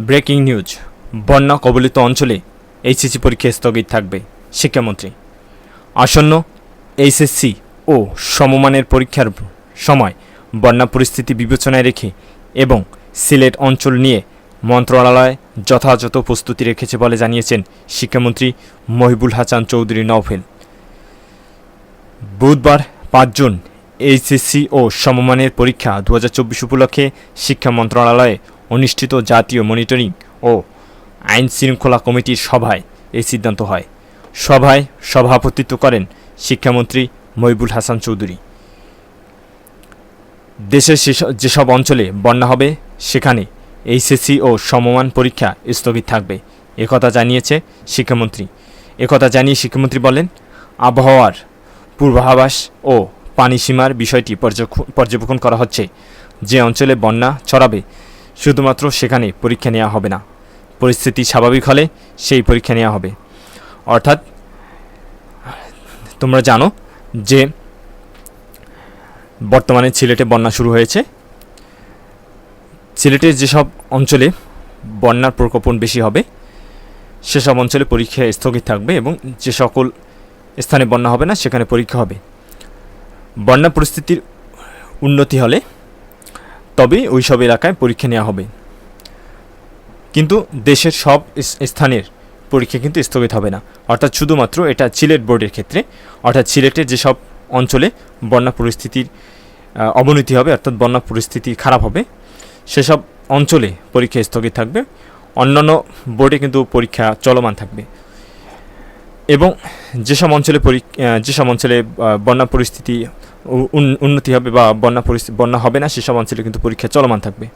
Breaking news. বন্যা কবলিত অঞ্চলে এইচএসসি পরীক্ষা স্থগিত থাকবে। শিক্ষামন্ত্রী। আসন্ন এইচএসসি ও সমমানের পরীক্ষার সময় বন্যা পরিস্থিতি বিবেচনায় রেখে এবং সিলেট অঞ্চল নিয়ে মন্ত্রণালয় যথাযথ প্রস্তুতি রেখেছে বলে জানিয়েছেন শিক্ষামন্ত্রী মহিবুল হাসান চৌধুরী নওফেল। বুধবার পাঁচ জুন এইচএসসি ও সমমানের পরীক্ষা দু উপলক্ষে শিক্ষা মন্ত্রণালয়ে অনুষ্ঠিত জাতীয় মনিটরিং ও আইন শৃঙ্খলা কমিটির সভায় এই সিদ্ধান্ত হয়। সভায় সভাপতিত্ব করেন শিক্ষামন্ত্রী মহিবুল হাসান চৌধুরী। দেশের যেসব অঞ্চলে বন্যা হবে, সেখানে এইচএসসি ও সমমান পরীক্ষা স্থগিত থাকবে। একথা জানিয়েছে শিক্ষামন্ত্রী। একথা জানিয়ে শিক্ষামন্ত্রী বলেন, আবহাওয়ার পূর্বাভাস ও পানি সীমার বিষয়টি পর্যবেক্ষণ করা হচ্ছে। যে অঞ্চলে বন্যা ছড়াবে শুধুমাত্র সেখানে পরীক্ষা নেওয়া হবে না। পরিস্থিতি স্বাভাবিক হলে সেই পরীক্ষা নেওয়া হবে। অর্থাৎ, তোমরা জানো যে বর্তমানে সিলেটে বন্যা শুরু হয়েছে। সিলেটের যেসব অঞ্চলে বন্যার প্রকোপন বেশি হবে, সেসব অঞ্চলে পরীক্ষা স্থগিত থাকবে এবং যে সকল স্থানে বন্যা হবে না, সেখানে পরীক্ষা হবে। বন্যা পরিস্থিতির উন্নতি হলে তবে ওই সব এলাকায় পরীক্ষা নেওয়া হবে। কিন্তু দেশের সব স্থানের পরীক্ষা কিন্তু স্থগিত হবে না। অর্থাৎ শুধুমাত্র এটা সিলেট বোর্ডের ক্ষেত্রে। অর্থাৎ সিলেটের যেসব অঞ্চলে বন্যা পরিস্থিতির অবনতি হবে, অর্থাৎ বন্যা পরিস্থিতি খারাপ হবে, সেসব অঞ্চলে পরীক্ষা স্থগিত থাকবে। অন্যান্য বোর্ডে কিন্তু পরীক্ষা চলমান থাকবে। এবং যেসব অঞ্চলে পরীক্ষা যেসব অঞ্চলে বন্যা পরিস্থিতি উন- উন্নতি হবে বা বন্যা পরিস্থিতি বন্যা হবে না, সেসব অঞ্চলে কিন্তু পরীক্ষা চলমান থাকবে।